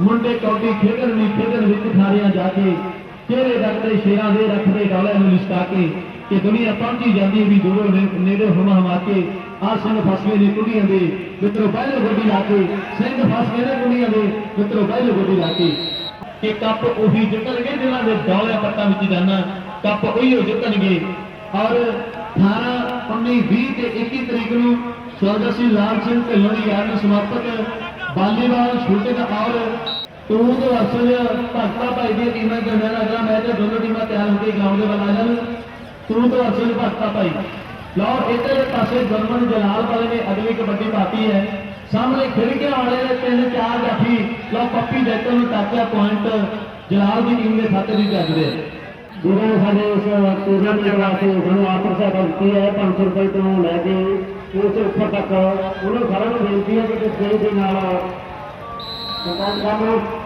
ਮੁੰਡੇ ਕੌਡੀ ਖੇਡਣ ਵੀ ਖੇਡਣ ਵਿੱਚ ਖਾਰਿਆਂ ਜਾ ਕੇ, ਚਿਹਰੇ ਰੱਖਦੇ ਸ਼ੇਰਾਂ ਦੇ ਰੱਖਦੇ ਡੋਲੇ ਨੂੰ ਲਿਸ਼ਕਾ ਕੇ ਕਿ ਦੁਨੀਆ ਪਹੁੰਚੀ ਜਾਂਦੀ ਵੀ ਦੂਰੋਂ ਨੇੜੇ ਹਮਾ ਹਮਾ ਕੇ ਆ ਸਿੰਘ ਫਸ ਨੇ ਕੁੜੀਆਂ ਦੇ ਮਿੱਤਰੋ, ਪਹਿਲੇ ਗੱਡੀ ਲਾ ਕੇ, ਸਿੰਘ ਫਸ ਨੇ ਕੁੜੀਆਂ ਦੇ ਮਿੱਤਰੋ, ਪਹਿਲੇ ਗੱਡੀ ਲਾ ਕੇ। ਕਿ ਕੱਪ ਉਹੀ ਜਿੱਤਣਗੇ ਜਿਨ੍ਹਾਂ ਦੇ ਡੋਲੇ ਪੱਟਾਂ ਵਿੱਚ ਜਾਣਾ ਕੱਪ ਉਹੀ ਜਿੱਤਣਗੇ। ਔਰ 18 19 20 ਤੇ 21 ਤਰੀਕ ਨੂੰ ਸਵਰਗਸੀ ਲਾਲ ਸਿੰਘ ਢਿੱਲੋਂ ਦੀ ਯਾਦ ਨੂੰ ਸਮਰਪਿਤ ਵਾਲੀਬਾਲ ਸ਼ੂਟਿੰਗ ਔਰ ਟੂਰ ਦੇ ਅਸਲ ਭਗਤਾ ਭਾਈ ਦੀ ਟੀਮਾਂ ਦੇ ਦਰਮਿਆਨ ਅਗਲਾ ਮੈਚ ਹੈ, ਦੋਨੋਂ ਟੀਮਾਂ ਤਿਆਰ ਹੋ ਕੇ ਗਰਾਊਂਡ ਦੇ ਵੱਲ ਆ ਜਾਣ ਟੂਰ ਦੇ ਅਸਲ ਭਗਤਾ ਭਾਈ। ਲਓ, ਇੱਧਰ ਪਾਸੇ ਗੁਰਮਨ ਜਲਾਲ ਵਾਲੇ ਨੇ ਅਗਲੀ ਕਬੱਡੀ ਪਾਤੀ ਹੈ। ਸਾਹਮਣੇ ਖਿੜਕੀਆਂ ਵਾਲੇ ਨੇ ਤਿੰਨ ਚਾਰ ਜਾਫੀ ਲਓ, ਪੱਪੀ ਜੈਤੋ ਨੂੰ ਟਾਕਿਆ ਪੁਆਇੰਟ ਜਲਾਲ ਦੀ ਟੀਮ ਦੇ ਖਾਤੇ ਵਿੱਚ ਜੱਜਦੇ ਜਿਹਨਾਂ ਸਾਡੇ ਇਸ ਟੂਰਨਾਮੈਂਟ ਵਾਸਤੇ ਸਾਨੂੰ ਆਫਰ ਸਹਾਇਤਾ ਦਿੱਤੀ ਹੈ 500 ਰੁਪਏ ਤੋਂ ਲੈ ਕੇ ਉਸ ਤੋਂ ਉੱਪਰ ਤੱਕ, ਉਹਨਾਂ ਸਾਰਿਆਂ ਨੂੰ ਬੇਨਤੀ ਹੈ ਕਿ ਤੁਸੀਂ ਦੇ ਨਾਲ ਸਰਕਾਰ ਸਾਨੂੰ